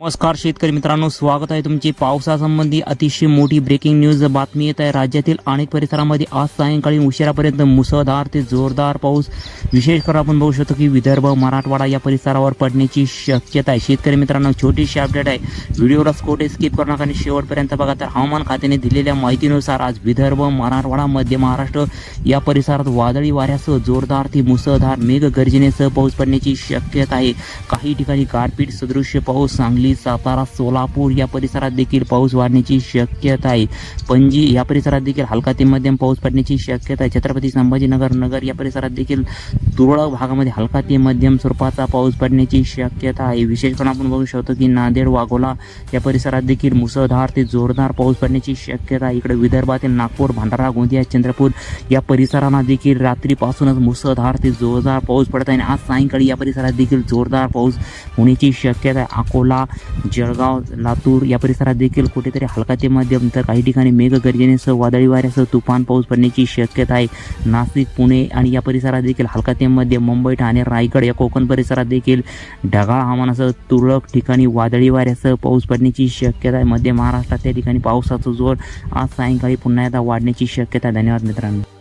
नमस्कार शेतकरी मित्रांनो स्वागत आहे तुमची पावसासंबंधी अतिशय मोठी ब्रेकिंग न्यूज बातमी येत आहे. राज्यातील अनेक परिसरामध्ये आज सायंकाळी उशिरापर्यंत मुसळधार ते जोरदार पाऊस. विशेष करून आपण बघू शकतो की विदर्भ मराठवाडा या परिसरावर पडण्याची शक्यता आहे. शेतकरी मित्रांनो छोटीशी अपडेट आहे. व्हिडिओला स्कोटे स्किप करू नका आणि शेवटपर्यंत बघा तर हवामान खात्याने दिलेल्या माहितीनुसार आज विदर्भ मराठवाडा मध्य महाराष्ट्र या परिसरात वादळी वाऱ्यासह जोरदार ते मुसळधार मेघ गर्जनेसह पाऊस पडण्याची शक्यता आहे. काही ठिकाणी गारपीट सदृश्य पाऊस सांगली सातारा सोलापूर या परिसरात देखील पाऊस वाढण्याची शक्यता आहे. पणजी या परिसरात देखील हलका ते मध्यम पाऊस पडण्याची शक्यता आहे. छत्रपती संभाजीनगर नगर या परिसरात देखील तुरळक भागामध्ये हलका ते मध्यम स्वरूपाचा पाऊस पडण्याची शक्यता आहे. विशेष करून आपण बघू शकतो की नांदेड वाघोला या परिसरात देखील मुसळधार ते जोरदार पाऊस पडण्याची शक्यता आहे. इकडे विदर्भातील नागपूर भंडारा गोंदिया चंद्रपूर या परिसरांना देखील रात्रीपासूनच मुसळधार ते जोरदार पाऊस पडत आहे. आणि आज सायंकाळी या परिसरात देखील जोरदार पाऊस होण्याची शक्यता आहे. अकोला जळगाव लातूर या परिसरात देखील कुठेतरी हलका ते मध्यम तर काही ठिकाणी मेघगर्जनेसह वादळी वाऱ्यासह तुफान पाऊस पडण्याची शक्यता आहे. नाशिक पुणे आणि या परिसरात देखील हलका ते मध्यम मुंबई ठाणे रायगड या कोकण परिसरात देखील ढगाळ हवामानासह तुरळक ठिकाणी वादळी वाऱ्यासह पाऊस पडण्याची शक्यता आहे. मध्य महाराष्ट्रात त्या ठिकाणी पावसाचा जोर आज सायंकाळी पुन्हा एकदा वाढण्याची शक्यता आहे. धन्यवाद मित्रांनो.